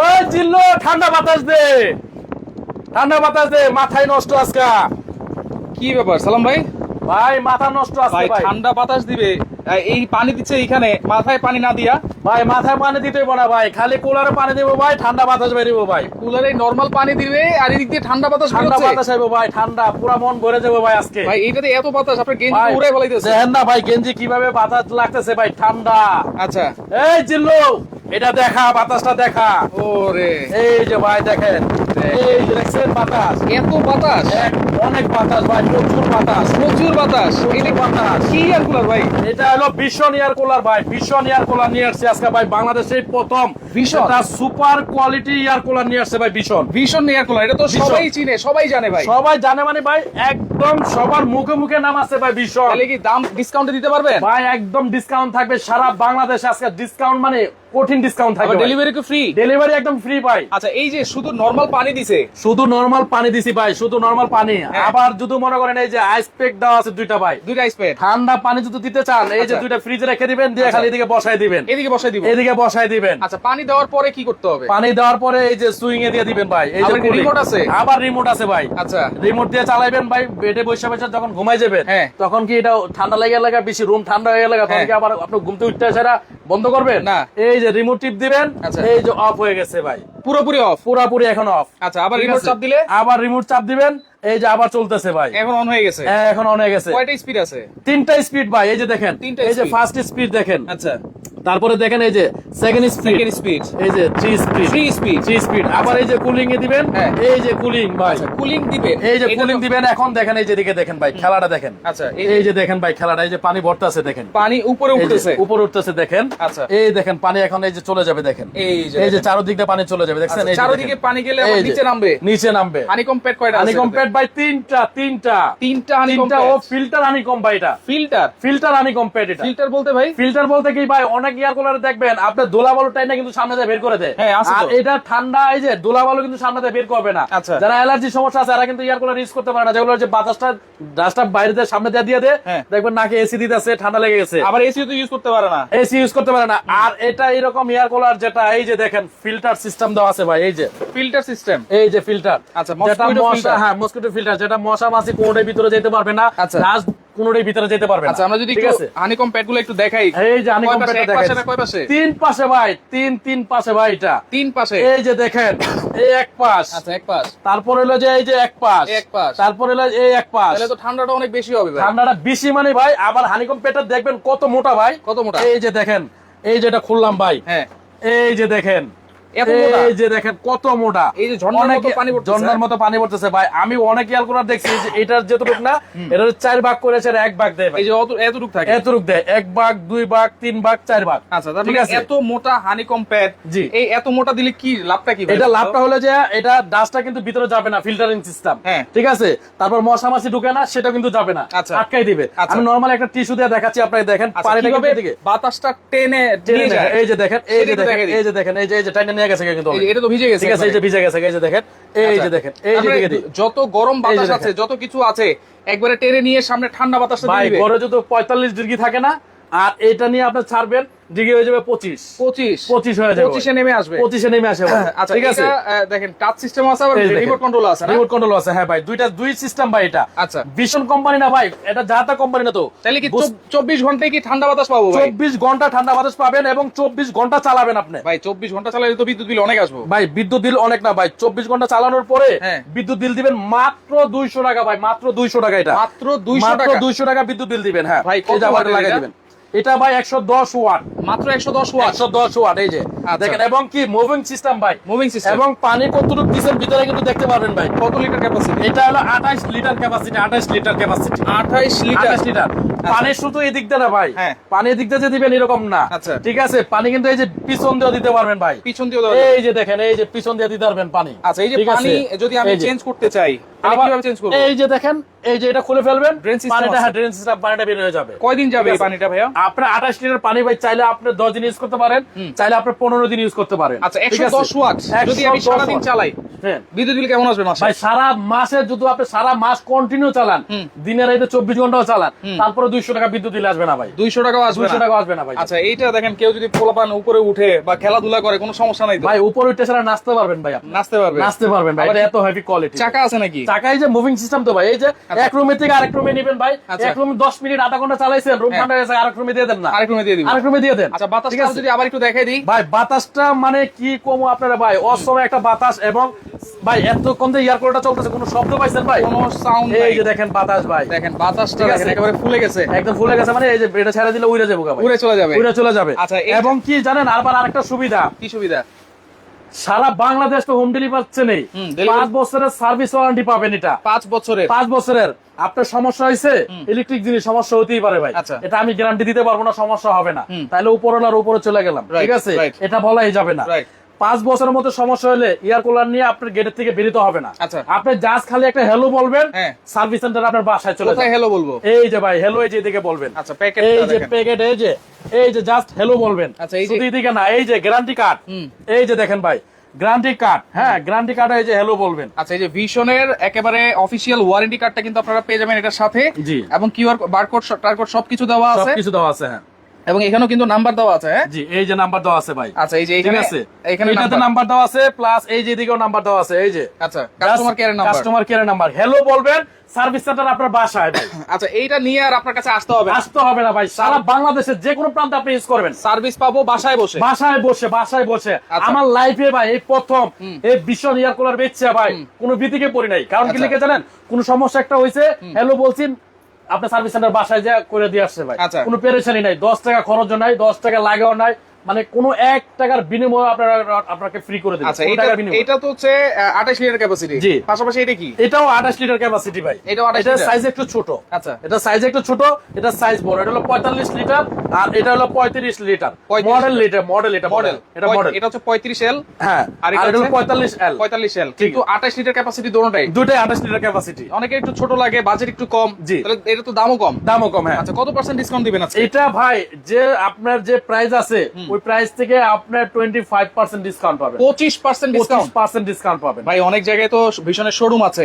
ওই জিল্লো ঠান্ডা বাতাস দে। ঠান্ডা বাতাস দে মাথায় নষ্ট আজকা। কি ব্যাপার? সালাম ভাই। ভাই মাথা নষ্ট ভাই ঠান্ডা বাতাস দিবে। এই পানি দিচ্ছে এইখানে মাথায় পানি না দিয়া। ভাই মাথায় পানি দিতে না ভাই। খালি কুলারে পানি দিব ভাই ঠান্ডা বাতাস বেরিব ভাই। কুলারে নরমাল পানি দিবে আর এদিক দিয়ে ঠান্ডা বাতাস ঠান্ডা বাতাস আইবো ভাই ঠান্ডা। পুরা মন ভরে যাব ভাই আজকে। ভাই এইটাতে এত বাতাস আপনার গেঞ্জি উড়াই ফেলাইতেছে দেখেন না ভাই গেঞ্জি কীভাবে বাতাস লাগতেছে ভাই ঠান্ডা। আচ্ছা। এই জিল্লু এটা দেখা বাতাসটা দেখা। ওরে। এই যে ভাই দেখেন এই যে দেখছেন বাতাস? এত বাতাস? অনেক বাতাস ভাই প্রচুর বাতাস। প্রচুর বাতাস। বাতাস। কি আর কুলার ভাই? এটা হলো ভীষণ এয়ার কুলার ভাই ভীষণ এয়ার কুলার নিয়ে আসছে আজকে ভাই বাংলাদেশে প্রথম। ভীষণ? সুপার কোয়ালিটি এয়ার কুলার নিয়ে আসছে ভাই ভীষণ। ভীষণ এয়ার কুলার এটা তো সবাই চিনে সবাই জানে ভাই। সবাই জানে মানে ভাই একদম সবার মুখে মুখে নাম আছে ভাই ভীষণ। তাহলে কি দাম ডিসকাউন্টে দিতে পারবেন? ভাই একদম ডিসকাউন্ট থাকবে সারা বাংলাদেশে আজকে ডিসকাউন্ট মানে কঠিন ডিসকাউন্ট থাকবে ডেলিভারি কি ফ্রি ডেলিভারি একদম ফ্রি ভাই। আচ্ছা এই যে শুধু নরমাল পানি দিছে। শুধু নরমাল পানি দিছি ভাই শুধু নরমাল পানি। আবার যদি মনে করেন এই যে আইস প্যাক দেওয়া আছে দুইটা ভাই দুইটা আইস প্যাড ঠান্ডা পানি যদি দিতে চান এই যে আচ্ছা। দুইটা ফ্রিজে রেখে দিবেন দিয়ে আচ্ছা। খালি এদিকে বসাই দিবেন। এদিকে বসাই দিব। এদিকে বসাই দিবেন। আচ্ছা পানি দেওয়ার পরে কি করতে হবে? পানি দেওয়ার পরে এই যে সুইং এ দিয়ে দিবেন ভাই এই যে remote আছে? আবার রিমোট আছে ভাই। আচ্ছা। রিমোট দিয়ে চালাইবেন ভাই বেডে বসে বসে যখন ঘুমাই যাবেন হ্যাঁ। তখন কি এটা ঠান্ডা লেগে লাগা বেশি রুম ঠান্ডা হয়ে লাগা তখন হ্যাঁ। কি আবার আপনি ঘুমতে উঠতে সেটা বন্ধ করবেন? না। এই যে রিমোট টিপ দিবেন আচ্ছা। এই যে অফ হয়ে গেছে ভাই। পুরোপুরি অফ পুরোপুরি এখন অফ আচ্ছা আবার রিমোট চাপ দিলে? আবার রিমোট চাপ দিবেন এই যে আবার চলতেছে ভাই। এখন অন হয়ে গেছে? হ্যাঁ, এখন অন হয়ে গেছে। কয়টা স্পিড আছে? তিনটা স্পিড ভাই এই যে দেখেন। তিনটা এই যে ফার্স্ট স্পিড দেখেন। আচ্ছা। তারপরে দেখেন এই যে সেকেন্ড স্পিড সেকেন্ড স্পিড এই যে three speed three speed three speed আবার এই যে কুলিং এ দিবেন হ্যাঁ। এই যে কুলিং ভাই আচ্ছা কুলিং দিবে এই যে কুলিং দিবেন এখন দেখেন এই যে দিকে দেখেন ভাই খেলাটা দেখেন আচ্ছা এই যে দেখেন ভাই খেলাটা এই যে পানি ভরতেছে দেখেন পানি উপরে উঠতেছে উপর উঠতেছে দেখেন আচ্ছা। এই দেখেন পানি এখন এই যে চলে যাবে দেখেন এই যে এই যে চারদিক পানি চলে যাবে আচ্ছা, এই চারদিকে পানি গেলে আবার নিচে নামবে নিচে নামবে হানি কম্প্যাক্ট কয়টা হানি আছে কম্পেট ভাই তিনটা তিনটা তিনটা হানি তিনটা ও ফিল্টার হানি কম ভাই এটা ফিল্টার ফিল্টার হানি কম্পেট এটা ফিল্টার বলতে ভাই ফিল্টার বলতে কি ভাই অনেক ইয়ার কুলারে দেখবেন আপনার দোলাবালু টাইনা কিন্তু সামনে দিয়ে বের করে দেয়। হ্যাঁ। আর এটা ঠান্ডা এই যে দোলাবালু কিন্তু সামনে দিয়ে বের করবে না। আচ্ছা। যারা অ্যালার্জি সমস্যা আছে এরা কিন্তু ইয়ার কুলার ইউজ করতে পারে না। যেগুলো যে বাতাসটা ডাস্টটা বাইরে দিয়ে সামনে দিয়ে দিয়ে দেয়। হ্যাঁ। দেখবেন নাকি এসি দিতেছে ঠান্ডা লেগে গেছে। আবার এসিও তো ইউজ করতে পারে না। এসি ইউজ করতে পারে না। আর এটা এরকম এয়ার কুলার যেটা এই যে দেখেন ফিল্টার সিস্টেম দেওয়া আছে ভাই এই যে। ফিল্টার সিস্টেম এই যে ফিল্টার আচ্ছা, মশা হ্যাঁ মসকিটো ফিল্টার যেটা মশা মাছি কোনোটার ভিতরে যেতে পারবে না। আচ্ছা। ডাস্ট ভিতরে যেতে পারবে আচ্ছা আমরা যদি ঠিক একটু আছে? হানি কম্প্যাক্টগুলো একটু দেখাই। এই যে না কয় পাশে? তিন পাশে ভাই তিন তিন পাশে ভাই এটা। তিন পাশে? এই যে দেখেন এই এক পাশ। আচ্ছা এক পাশ। তারপর হলো যে এই যে এক পাশ। এক পাশ। তারপর হলো এই এক পাশ। তাহলে তো ঠান্ডাটা অনেক বেশি হবে ভাই। ঠান্ডাটা বেশি মানে ভাই আবার হানিকম পেটার দেখবেন কত মোটা ভাই। কত মোটা? এই যে দেখেন এই যে এটা খুললাম ভাই। হ্যাঁ। এই যে দেখেন? এই যে দেখেন কত মোটা। এই যে ঝর্ণার মতো পানি পড়তেছে। ঝর্ণার মতো পানি পড়তেছে। ভাই আমি অনেক ইয়াল দেখছি যে এটার যেটুক না এটার চার ভাগ করেছে এক ভাগ দেয় এই যে এতটুক থাকে। এতটুক দেয়। এক ভাগ দুই ভাগ তিন ভাগ চার ভাগ। আচ্ছা ঠিক আছে? এত মোটা হানি কম্প্যাক্ট জি। এই এত মোটা দিলে কি লাভটা কি এটা লাভটা হলো যে এটা ডাস্টটা কিন্তু ভিতরে যাবে না ফিল্টারিং সিস্টেম হ্যাঁ। ঠিক আছে? তারপর মশা মাছি ঢুকে না সেটা কিন্তু যাবে না। আচ্ছা। আটকাই দিবে। আচ্ছা। আমি নরমাল একটা টিস্যু দিয়ে দেখাচ্ছি আপনাকে দেখেন আচ্ছা, পানিটা বাতাসটা টেনে এই যে দেখেন এই যে দেখেন এই যে দেখেন এই যে এই যে টাইনে নিয়ে গেছে কিন্তু এটা তো ভিজে গেছে ঠিক আছে এই যে ভিজে গেছে এই যে দেখেন এই আচ্ছা। যে দেখেন এই যে তারপরে দিকে দিই। যত গরম বাতাস আছে যত কিছু আছে একবারে টেনে নিয়ে সামনে ঠান্ডা বাতাসটা ভাই ঘরে ডিগ্রি থাকে না আর এটা নিয়ে আপনি ছাড়বেন ডিগ্রি হয়ে যাবে পঁচিশ। পঁচিশ। পঁচিশ হয়ে যাবে। পঁচিশে নেমে আসবে। পঁচিশে নেমে আসে আচ্ছা ঠিক আছে? দেখেন টাচ সিস্টেম আছে আবার। রিমোট কন্ট্রোল আছে রিমোট কন্ট্রোল আছে। হ্যাঁ ভাই দুইটা দুই সিস্টেম ভাই এটা। আচ্ছা। ভীষণ কোম্পানি না ভাই এটা যা তা কোম্পানি না তো। তাহলে কি চব্বিশ ঘন্টায় কি ঠান্ডা বাতাস পাবো চব্বিশ ঘণ্টা ঠান্ডা বাতাস পাবেন এবং চব্বিশ ঘণ্টা চালাবেন আপনি। ভাই চব্বিশ ঘণ্টা চালালে তো বিদ্যুৎ বিল অনেক আসব। ভাই বিদ্যুৎ বিল অনেক না ভাই। চব্বিশ ঘণ্টা চালানোর পরে হ্যাঁ। বিদ্যুৎ বিল দিবেন মাত্র দুইশো টাকা ভাই মাত্র দুইশো টাকা এটা। মাত্র দুইশো টাকা। দুইশো টাকা বিদ্যুৎ বিল দিবেন হ্যাঁ। ভাই, লাগাই দিবেন। এটা ভাই একশো দশ ওয়াট। মাত্র একশো দশ ওয়াট। একশো দশ ওয়াট এই যে। আচ্ছা। দেখেন এবং কি মুভিং সিস্টেম ভাই। মুভিং সিস্টেম এবং পানি কতটুকু দিচ্ছেন ভিতরে কিন্তু দেখতে পারবেন ভাই। কত লিটার ক্যাপাসিটি এটা হলো আঠাইশ লিটার ক্যাপাসিটি আঠাইশ লিটার ক্যাপাসিটি আঠাইশ লিটার আঠাশ লিটার পানি শুধু এদিক দিয়ে না ভাই। হ্যাঁ। পানি এদিক দিয়ে দিবেন এরকম না। আচ্ছা। ঠিক আছে? পানি কিন্তু এই যে পিছন দিয়ে দিতে পারবেন ভাই। পিছন দিয়ে এই যে দেখেন এই যে পিছন দিয়ে দিতে পারবেন পানি। আচ্ছা এই যে পানি যদি আমি চেঞ্জ করতে চাই কীভাবে চেঞ্জ করব? এই যে দেখেন এই যে এটা খুলে ফেলবেন পানিটা হ্যাঁ ড্রেন সিস্টেম পানিটা বের হয়ে যাবে। কয়দিন যাবে এই পানিটা ভাইয়া? আপনার লিটার পানি ভাই চাইলে আপনি দিন ইউজ করতে পারেন চাইলে আপনি পনেরো দিন ইউজ করতে পারেন। আচ্ছা ঠিক একশো আছে? দশ ওয়াট যদি আমি 110 সারাদিন চালাই। বিদ্যুৎ বিল কেমন আসবে মাসে? ভাই সারা মাসে যদি আপনি সারা মাস কন্টিনিউ চালান। দিনের রাইতে চব্বিশ ঘন্টাও চালান তারপরে দুইশো টাকা বিদ্যুৎ বিল আসবে না ভাই। দুইশো টাকাও আসবে দুইশো না? টাকা আসবে না ভাই। আচ্ছা এইটা দেখেন কেউ যদি পোলাপান উপরে উঠে বা খেলাধুলা করে কোনো সমস্যা নাই ভাই উপরে উঠে ছাড়া নাচতে পারবেন ভাই আপনি। নাচতে পারবে? নাচতে পারবেন ভাই এত হেভি কোয়ালিটি চাকা আছে নাকি? চাকাই যে মুভিং সিস্টেম তো ভাই এই যে আচ্ছা। এক রুমে থেকে আরেক রুমে নিবেন ভাই আচ্ছা। এক রুমে দশ মিনিট আধা ঘণ্টা চালাইছেন রুম হ্যাঁ। ঠান্ডা হয়ে গেছে আরেক রুমে দিয়ে দেন না। আরেক রুমে দিয়ে দিব আরেক রুমে দিয়ে দেন। আচ্ছা বাতাসটা যদি আবার একটু দেখাই দিই। ভাই বাতাসটা মানে কি কম আপনারা ভাই? অসময় একটা বাতাস এবং ভাই এত কম যে এয়ার কুলারটা চলতেছে কোনো শব্দ পাইছেন ভাই? কোনো সাউন্ড এই যে দেখেন বাতাস ভাই। দেখেন বাতাসটা দেখেন। একেবারে ফুলে গেছে। একদম ফুলে গেছে মানে এই যে এটা ছেড়ে দিলে উড়ে যাব উড়ে চলে যাবে। উড়ে চলে যাবে। আচ্ছা, এবং কি জানেন আবার আরেকটা সুবিধা। কি সুবিধা? সারা বাংলাদেশ তো হোম ডেলিভারি নেই। পাঁচ বছরের সার্ভিস ওয়ারেন্টি পাবেন এটা। পাঁচ বছরের। পাঁচ বছরের। আপনার সমস্যা হয়েছে ইলেকট্রিক জিনিস সমস্যা হতেই পারে ভাই। আচ্ছা। এটা আমি গ্যারান্টি দিতে পারব না সমস্যা হবে না। তাহলে উপরওয়ালার উপরে চলে গেলাম। ঠিক আছে? এটা বলাই যাবে না. পাঁচ বছরের মতো সমস্যা হলে এয়ার কুলার নিয়ে আপনার গেটের থেকে বেরোতে হবে না। আচ্ছা। আপনি জাস্ট খালি একটা হ্যালো বলবেন হ্যাঁ। সার্ভিস সেন্টার আপনার বাসায় চলে যাবে। হ্যালো বলব? এই যে ভাই হ্যালো এই যে এদিকে বলবেন। আচ্ছা প্যাকেট এই যে প্যাকেট এই যে এই যে জাস্ট হ্যালো বলবেন। আচ্ছা, এই যে- এদিকে না এই যে গ্যারান্টি কার্ড এই যে দেখেন ভাই গ্যারান্টি কার্ড হ্যাঁ গ্যারান্টি কার্ড এই যে হ্যালো বলবেন। আচ্ছা এই যে ভিশনের একেবারে অফিসিয়াল ওয়ারেন্টি কার্ডটা কিন্তু আপনারা পেয়ে যাবেন এটার সাথে। এবং কিউআর বারকোড টারকোড সবকিছু দেওয়া আছে। সবকিছু দেওয়া আছে হ্যাঁ। এবং এখানেও কিন্তু নাম্বার দেওয়া আছে হ্যাঁ? জি এই যে নাম্বার দেওয়া আছে ভাই। আচ্ছা এই যে এখানে আছে? এখানে এটাতে নাম্বার। দেওয়া আছে প্লাস এই যে এদিকেও নাম্বার দেওয়া আছে এই যে। আচ্ছা কাস্টমার কেয়ারের নাম্বার। কাস্টমার কেয়ারের নাম্বার। হ্যালো বলবেন সার্ভিস সেন্টার আপনার বাসায় ভাই। আচ্ছা এইটা নিয়ে আর আপনার কাছে আসতে হবে আসতে হবে না ভাই সারা বাংলাদেশের যে কোনো প্রান্তে আপনি ইউজ করবেন। সার্ভিস পাবো বাসায় বসে। বাসায় বসে বাসায় বসে। আচ্ছা। আমার লাইফে ভাই এই প্রথম। এই ভীষণ ইয়ার কুলার বেচছে ভাই। কোনো ভীতিকে পড়ি নাই। কারণ কি আচ্ছা। লিখে জানেন? কোনো সমস্যা একটা হয়েছে হ্যালো বলছি আপনার সার্ভিস সেন্টার বাসায় যা করে দিয়ে আসছে ভাই। আচ্ছা। কোনো পেরেশানি নাই। দশ টাকা খরচও নাই দশ টাকা লাগেও নাই। মানে কোনো এক টাকার বিনিময়ে আপনারা আপনাকে ফ্রি করে দেবে। আচ্ছা এটা এটা তো হচ্ছে আঠাশ লিটার ক্যাপাসিটি জি। পাশাপাশি এটা কি? এটাও আঠাশ লিটার ক্যাপাসিটি ভাই। এটাও 28 এটা? সাইজ একটু ছোট। আচ্ছা। এটা সাইজ একটু ছোট এটা সাইজ বড়। এটা হলো পঁয়তাল্লিশ লিটার আর এটা হলো পঁয়ত্রিশ লিটার। Model litre. মডেল এটা মডেল এটা মডেল এটা হচ্ছে পঁয়ত্রিশ এল হ্যাঁ আর এটা হলো হচ্ছে? পঁয়তাল্লিশ এল পঁয়তাল্লিশ এল কিন্তু আঠাশ লিটার ক্যাপাসিটি দোনোটাই দুটাই আঠাশ লিটার ক্যাপাসিটি অনেকে একটু ছোট লাগে বাজেট একটু কম। জি। তাহলে এটা তো দামও কম। দামও কম হ্যাঁ। আচ্ছা কত পার্সেন্ট ডিসকাউন্ট দিবেন আজকে? এটা ভাই যে আপনার যে প্রাইস আছে ওই প্রাইস থেকে আপনার টোয়েন্টি ফাইভ পার্সেন্ট ডিসকাউন্ট পাবেন ডিসকাউন্ট পাবেন। ভাই অনেক জায়গায় তো ভীষণের শোরুম আছে।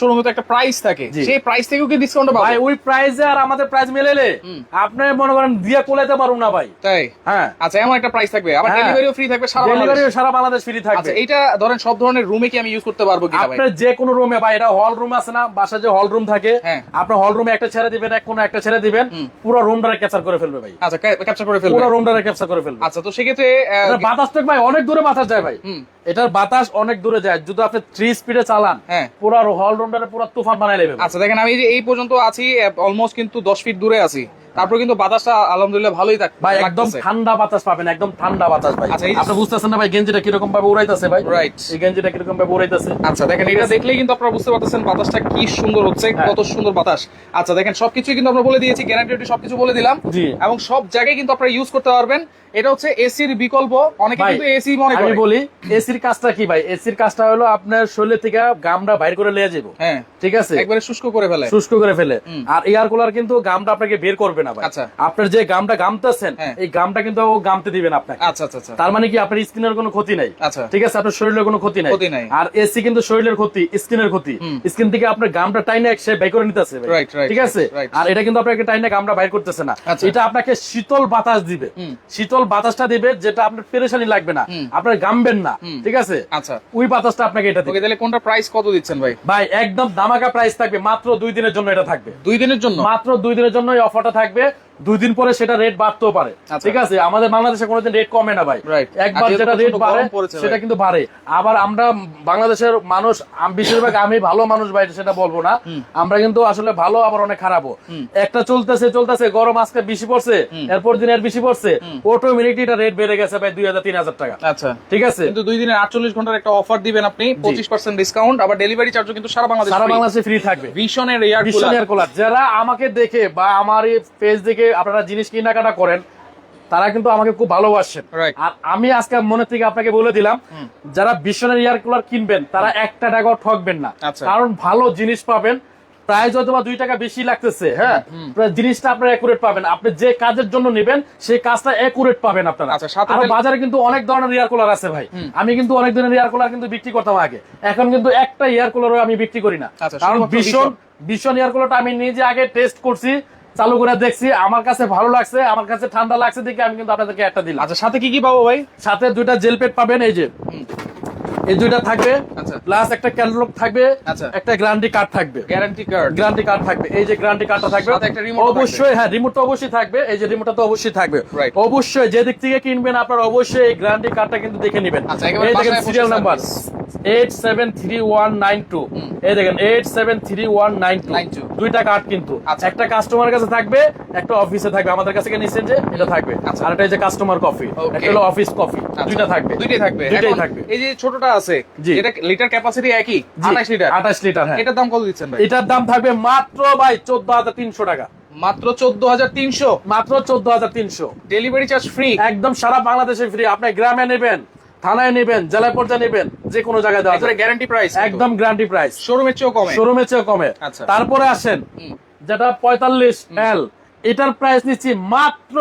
শোরুমে তো একটা প্রাইস থাকে। সেই প্রাইস থেকেও কি ডিসকাউন্ট ভাই ওই প্রাইসে আর আমাদের প্রাইস মেলেলে আপনি মনে করেন দিয়ে কোলাইতে পারুন না ভাই। তাই? হ্যাঁ। আচ্ছা এমন একটা প্রাইস থাকবে। আবার হ্যাঁ। ডেলিভারিও ফ্রি থাকবে সারা ডেলিভারি বাংলাদেশ সারা বাংলাদেশ ফ্রি থাকবে। আচ্ছা এইটা ধরেন সব ধরনের রুমে কি আমি ইউজ করতে পারব ভাই? আপনার যে কোনো রুমে বা এটা হল রুম আছে না বাসা যে হল রুম থাকে হ্যাঁ। আপনার হল রুমে একটা ছেড়ে দিবেন এক কোনো একটা ছেড়ে দিবেন পুরো রুমটারে ক্যাপচার করে ফেলবে ভাই। আচ্ছা ক্যাপচার করে ফেলবে? পুরো রুমটারে ক্যাপচার করে ফেলবে। আচ্ছা তো সেক্ষেত্রে বাতাস তো ভাই অনেক দূরে বাতাস যায় ভাই। এটার বাতাস অনেক দূরে যায়। যদি আপনি থ্রি স্পিডে চালান। পুরো হল রোন্ডারে পুরো তুফান বানাই লেবে আচ্ছা দেখেন আমি এই পর্যন্ত আছি অলমোস্ট কিন্তু দশ ফিট দূরে আছি। তারপর কিন্তু বাতাসটা আলহামদুলিল্লাহ ভালোই থাক ভাই একদম ঠান্ডা বাতাস পাবেন একদম ঠান্ডা বাতাস ভাই। আচ্ছা, আপনি বুঝতেছেন না ভাই গেঞ্জিটা কীরকম ভাবে উড়াইতেছে ভাই? Right. এই গেঞ্জিটা কীরকম ভাবে উড়াইতেছে? আচ্ছা দেখেন এটা দেখলেই কিন্তু আপনারা বুঝতে পারতেছেন বাতাসটা কি সুন্দর হচ্ছে হ্যাঁ। কত সুন্দর বাতাস। আচ্ছা দেখেন সবকিছুই কিন্তু আমরা বলে দিয়েছি গ্যারান্টি সবকিছু বলে দিলাম। জি। এবং সব জায়গায় কিন্তু আপনারা ইউজ করতে পারবেন। এটা হচ্ছে এসির বিকল্প। অনেকে কিন্তু এসি মনে করে। আমি বলি এসির কাজটা কি ভাই? এসির কাজটা হলো আপনার শরীর থেকে গামটা বাইর করে লিয়ে যাব হ্যাঁ। ঠিক আছে? একবারে শুষ্ক করে ফেলে। শুষ্ক করে ফেলে। আর এয়ার কুলার কিন্তু গামটা আপনাকে বের করবে না ভাই। আচ্ছা। আপনার যে গামটা গামতেছেন হ্যাঁ। এই গামটা কিন্তু ও গামতে দিবেন আপনাকে। আচ্ছা আচ্ছা আচ্ছা। তার মানে কি আপনার স্কিনের কোনো ক্ষতি নাই? আচ্ছা। ঠিক আছে আপনার শরীরের কোনো ক্ষতি নাই। ক্ষতি নাই। আর এসি কিন্তু শরীরের ক্ষতি স্কিনের ক্ষতি। স্কিন থেকে আপনার গামটা টাইনে সে বের করে নিতেছে ঠিক আছে. আর এটা কিন্তু আপনাকে টাইনে গামটা বাইর করতেছে না। আচ্ছা। এটা আপনাকে শীতল বাতাস দিবে। শীতল বাতাসটা দিবে যেটা আপনার পেরেশানি লাগবে না। আপনার গামবেন না। ঠিক আছে? আচ্ছা। ওই বাতাসটা আপনাকে এটা দিবে। তাহলে কোনটা প্রাইস কত দিচ্ছেন ভাই? ভাই একদম দামাকা প্রাইস থাকবে। মাত্র দুই দিনের জন্য এটা থাকবে। দুই দিনের জন্য? মাত্র দুই দিনের জন্য এই অফারটা থাকবে। থাকবে দুই দিন পরে সেটা রেট বাড়তেও পারে। আচ্ছা। ঠিক আছে? আমাদের বাংলাদেশে কোনোদিন রেট কমে না ভাই। একবার যেটা রেট বাড়ে সেটা কিন্তু বাড়ে। আবার আমরা বাংলাদেশের মানুষ বেশিরভাগ আমি ভালো মানুষ ভাই সেটা বলব না। আমরা কিন্তু আসলে ভালো আবার অনেক খারাপও। একটা চলতেছে চলতেছে গরম আজকে বেশি পড়ছে এরপর দিন এর বেশি পড়ছে। অটোমেটিকলি এটা রেট বেড়ে গেছে ভাই দুই হাজার তিন হাজার টাকা। আচ্ছা। ঠিক আছে? কিন্তু দুই দিনের আটচল্লিশ ঘণ্টার একটা অফার দিবেন আপনি পঁচিশ পার্সেন্ট ডিসকাউন্ট আবার ডেলিভারি চার্জও কিন্তু সারা বাংলাদেশ সারা বাংলাদেশে ফ্রি থাকবে। ভীষণের এয়ার ভীষণ এয়ার কুলার যারা আমাকে দেখে বা আমার এই পেজ দেখে আপনারা জিনিস কেনাকাটা করেন তারা কিন্তু আমাকে খুব ভালোবাসেন। আর আমি আজকে মনে থেকে আপনাকে বলে দিলাম যারা বিশ্বনের এয়ার কুলার কিনবেন তারা একটা টাকাও ঠকবেন না। আচ্ছা। কারণ ভালো জিনিস পাবেন প্রায় হয়তো বা দুই টাকা বেশি লাগতেছে হ্যাঁ? জিনিসটা আপনারা একুরেট পাবেন। আপনি যে কাজের জন্য নেবেন সেই কাজটা একুরেট পাবেন আপনারা। আচ্ছা, আর বাজারে কিন্তু অনেক ধরনের এয়ার কুলার আছে ভাই। আমি কিন্তু অনেক ধরনের এয়ার কুলার কিন্তু বিক্রি করতাম আগে। এখন কিন্তু একটা এয়ার কুলারও আমি বিক্রি করি না। আচ্ছা, কারণ ভীষণ। ভীষণ এয়ার কুলারটা আমি নিজে আগে টেস্ট করছি। চালু করে দেখছি আমার কাছে ভালো লাগছে আমার কাছে ঠান্ডা লাগছে দেখে আমি কিন্তু আপনাদেরকে একটা দিলাম। আচ্ছা সাথে কি কি পাবো ভাই? সাথে দুইটা জেল পেট পাবেন এই যে এই দুইটা থাকবে। আচ্ছা। প্লাস একটা ক্যাটালগ থাকবে আচ্ছা। একটা গ্যারান্টি কার্ড থাকবে। গ্যারান্টি কার্ড গ্যারান্টি কার্ড থাকবে। এই যে গ্যারান্টি কার্ডটা থাকবে অবশ্যই হ্যাঁ রিমোট তো অবশ্যই থাকবে এই যে রিমোটটা তো অবশ্যই থাকবে। অবশ্যই যে দিক থেকে কিনবেন আপনার অবশ্যই এই গ্যারান্টি কার্ডটা কিন্তু দেখে নেবেন। আচ্ছা, এই দেখেন serial number eight seven three one nine two এই দেখেন eight seven three one nine two দুইটা কার্ড কিন্তু। আচ্ছা। একটা কাস্টমার কাছে থাকবে একটা অফিসে থাকবে। আমাদের কাছে নিচ্ছেন যে এটা থাকবে। আচ্ছা। আর এটা এই যে কাস্টমার কফি হলো অফিস কফি আচ্ছা। দুইটা থাকবে। দুইটাই থাকবে। দুইটাই থাকবে। এই যে ছোটটা আছে। এটা লিটার ক্যাপাসিটি একই 28 লিটার আঠাশ লিটার হ্যাঁ। এটার দাম কত দিচ্ছেন ভাই? এটার দাম থাকবে মাত্র ভাই চোদ্দ হাজার তিনশো টাকা। মাত্র 14300 মাত্র চোদ্দ হাজার তিনশো। ডেলিভারি চার্জ ফ্রি একদম সারা বাংলাদেশে ফ্রি আপনি গ্রামে নেবেন থানায় নেবেন জেলায় পর্যায়ে নেবেন যে কোনো জায়গায় দেওয়া যাবে। গ্যারান্টি প্রাইস একদম গ্যারান্টি প্রাইস শোরুমের চেয়েও কমে। শোরুমের চেয়ে কমে। আচ্ছা। তারপরে আসেন যেটা পঁয়তাল্লিশ এল এটার প্রাইস নিচ্ছি মাত্র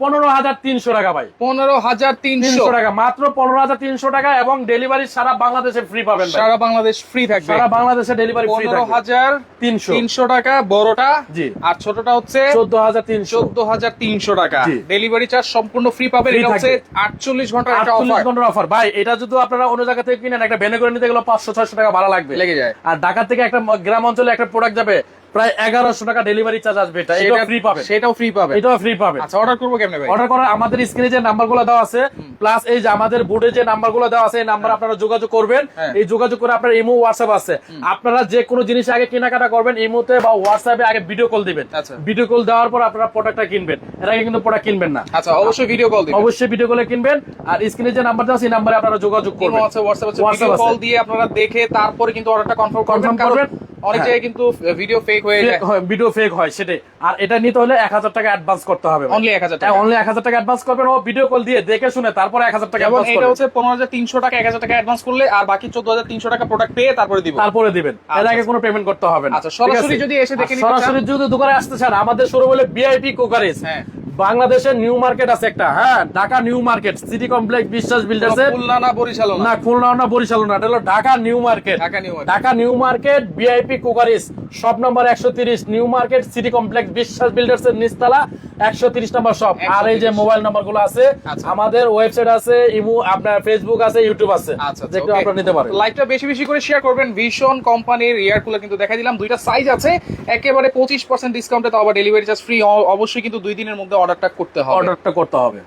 পনেরো হাজার তিনশো টাকা ভাই। পনেরো হাজার তিনশো। টাকা মাত্র পনেরো হাজার তিনশো টাকা এবং ডেলিভারি সারা বাংলাদেশে ফ্রি পাবেন সারা বাংলাদেশ ফ্রি থাকবে। সারা বাংলাদেশে ডেলিভারি ফ্রি পনেরো হাজার তিনশো। তিনশো। টাকা বড়টা। জি। আর ছোটটা হচ্ছে চোদ্দ হাজার তিনশো। চোদ্দ হাজার তিনশো টাকা। ডেলিভারি চার্জ সম্পূর্ণ ফ্রি পাবেন। এটা হচ্ছে আটচল্লিশ ঘণ্টার একটা আটচল্লিশ অফার ঘণ্টার অফার ভাই এটা যদি আপনারা অন্য জায়গা থেকে কিনেন একটা ভ্যানে করে নিতে গেলে পাঁচশো ছয়শো টাকা ভাড়া লাগবে। লেগে যায়। আর ঢাকা থেকে একটা গ্রাম অঞ্চলে একটা প্রোডাক্ট যাবে প্রায় এগারোশো টাকা ডেলিভারি চার্জ আসবে এটা এটা ফ্রি পাবে। সেটাও ফ্রি পাবে। এটাও ফ্রি পাবে। আচ্ছা অর্ডার করব কেমনে ভাই? অর্ডার করার আমাদের স্ক্রিনে যে নাম্বারগুলো দেওয়া আছে প্লাস এই যে আমাদের বোর্ডে যে নাম্বারগুলো দেওয়া আছে এই নাম্বার আপনারা যোগাযোগ করবেন। হ্যাঁ। এই যোগাযোগ করে আপনার ইমো হোয়াটসঅ্যাপ আছে। আপনারা যে কোনো জিনিস আগে কেনাকাটা করবেন ইমোতে বা হোয়াটসঅ্যাপে আগে ভিডিও কল দিবেন। আচ্ছা। ভিডিও কল দেওয়ার পর আপনারা প্রোডাক্টটা কিনবেন। এর আগে কিন্তু প্রোডাক্ট কিনবেন না। আচ্ছা অবশ্যই ভিডিও কল দিবেন। অবশ্যই ভিডিও কলে কিনবেন। আর স্ক্রিনে যে নাম্বার দেওয়া আছে, সেই নাম্বারে আপনারা যোগাযোগ করবেন। হোয়াটসঅ্যাপ আছে। ভিডিও কল দিয়ে আপনারা দেখে তারপরে কিন্তু অর্ডারটা কনফার্ম করবেন। অনেক হ্যাঁ। জায়গায় কিন্তু ভিডিও ফেক হয়ে যায়। ভিডিও ফেক হয় সেটাই। আর এটা নিতে হলে এক হাজার টাকা অ্যাডভান্স করতে হবে অনলি এক হাজার টাকা। অনলি এক হাজার টাকা অ্যাডভান্স করবেন ও ভিডিও কল দিয়ে দেখে শুনে তারপরে এক হাজার টাকা এবং অ্যাডভান্স এটা হচ্ছে পনেরো হাজার তিনশো টাকা এক হাজার টাকা অ্যাডভান্স করলে আর বাকি চোদ্দ হাজার তিনশো টাকা প্রোডাক্ট পেয়ে তারপরে দিব। তারপরে দিবেন। এর আচ্ছা, আগে কোনো পেমেন্ট করতে হবে না। আচ্ছা, সরাসরি যদি এসে দেখে নিতে সরাসরি যদি দোকানে আসতে চান আমাদের শুরু হলে ভিআইপি কোকারেজ হ্যাঁ। বাংলাদেশের নিউ মার্কেট আছে একটা হ্যাঁ Dhaka new market city complex Biswas builders Khulna না বরিশাল না খুলনা না বরিশাল না এটা হলো Dhaka new market. Dhaka new market. VIP cookeries shop number একশো তিরিশ new market city complex Biswas builders এর নিচতলা একশো তিরিশ নাম্বার শপ আর এই যে মোবাইল নাম্বারগুলো আছে আচ্ছা। আমাদের ওয়েবসাইট আছে ইমু আপনার ফেসবুক আছে ইউটিউব আছে। আচ্ছা যেগুলো আপনারা নিতে পারেন। লাইভটা বেশি বেশি করে শেয়ার করবেন। ভীষণ কোম্পানির এয়ার কুলার কিন্তু দেখা দিলাম। দুইটা সাইজ আছে। একেবারে পঁচিশ পার্সেন্ট ডিসকাউন্টে তো আবার ডেলিভারি চার্জ ফ্রি অবশ্যই কিন্তু দুই দিনের মধ্যে অর্ডারটা করতে হবে। অর্ডারটা করতে হবে।